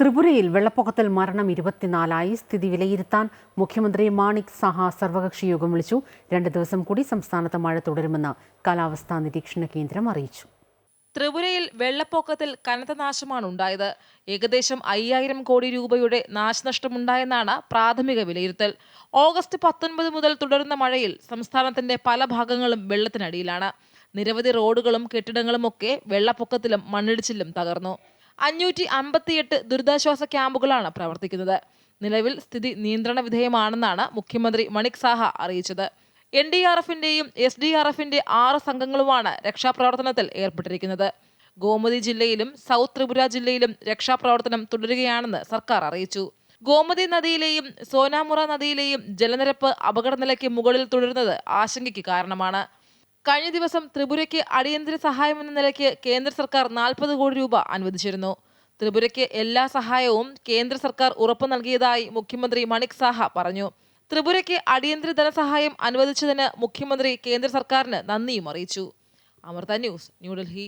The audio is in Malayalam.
ത്രിപുരയിൽ വെള്ളപ്പൊക്കത്തിൽ മരണം ഇരുപത്തിനാലായി സ്ഥിതി വിലയിരുത്താൻ മുഖ്യമന്ത്രി മാണിക് സഹ സർവകക്ഷി യോഗം വിളിച്ചു. രണ്ട് ദിവസം കൂടി സംസ്ഥാനത്ത് മഴ തുടരുമെന്ന് കാലാവസ്ഥാ നിരീക്ഷണ കേന്ദ്രം അറിയിച്ചു. ത്രിപുരയിൽ വെള്ളപ്പൊക്കത്തിൽ കനത്ത നാശമാണ് ഉണ്ടായത്. ഏകദേശം അയ്യായിരം കോടി രൂപയുടെ നാശനഷ്ടമുണ്ടായെന്നാണ് പ്രാഥമിക വിലയിരുത്തൽ. ഓഗസ്റ്റ് പത്തൊൻപത് മുതൽ തുടരുന്ന മഴയിൽ സംസ്ഥാനത്തിന്റെ പല ഭാഗങ്ങളും വെള്ളത്തിനടിയിലാണ്. നിരവധി റോഡുകളും കെട്ടിടങ്ങളും ഒക്കെ വെള്ളപ്പൊക്കത്തിലും മണ്ണിടിച്ചിലും തകർന്നു. അഞ്ഞൂറ്റി അമ്പത്തിയെട്ട് ദുരിതാശ്വാസ ക്യാമ്പുകളാണ് പ്രവർത്തിക്കുന്നത്. നിലവിൽ സ്ഥിതി നിയന്ത്രണ വിധേയമാണെന്നാണ് മുഖ്യമന്ത്രി മണിക് സാഹ അറിയിച്ചത്. എൻ ഡി ആർ എഫിന്റെയും എസ് ഡി ആർ എഫിന്റെ ആറ് സംഘങ്ങളുമാണ് രക്ഷാപ്രവർത്തനത്തിൽ ഏർപ്പെട്ടിരിക്കുന്നത്. ഗോമതി ജില്ലയിലും സൗത്ത് ത്രിപുര ജില്ലയിലും രക്ഷാപ്രവർത്തനം തുടരുകയാണെന്ന് സർക്കാർ അറിയിച്ചു. ഗോമതി നദിയിലെയും സോനാമുറ നദിയിലെയും ജലനിരപ്പ് അപകടനിലയ്ക്ക് മുകളിൽ തുടരുന്നത് ആശങ്കയ്ക്ക് കാരണമാണ്. കഴിഞ്ഞ ദിവസം ത്രിപുരയ്ക്ക് അടിയന്തര സഹായം എന്ന നിലയ്ക്ക് കേന്ദ്ര സർക്കാർ നാൽപ്പത് കോടി രൂപ അനുവദിച്ചിരുന്നു. ത്രിപുരയ്ക്ക് എല്ലാ സഹായവും കേന്ദ്ര സർക്കാർ ഉറപ്പു നൽകിയതായി മുഖ്യമന്ത്രി മണിക് സാഹ പറഞ്ഞു. ത്രിപുരയ്ക്ക് അടിയന്തര ധനസഹായം അനുവദിച്ചതിന് മുഖ്യമന്ത്രി കേന്ദ്ര സർക്കാരിന് നന്ദിയും അറിയിച്ചു. അമൃത ന്യൂസ് ന്യൂഡൽഹി.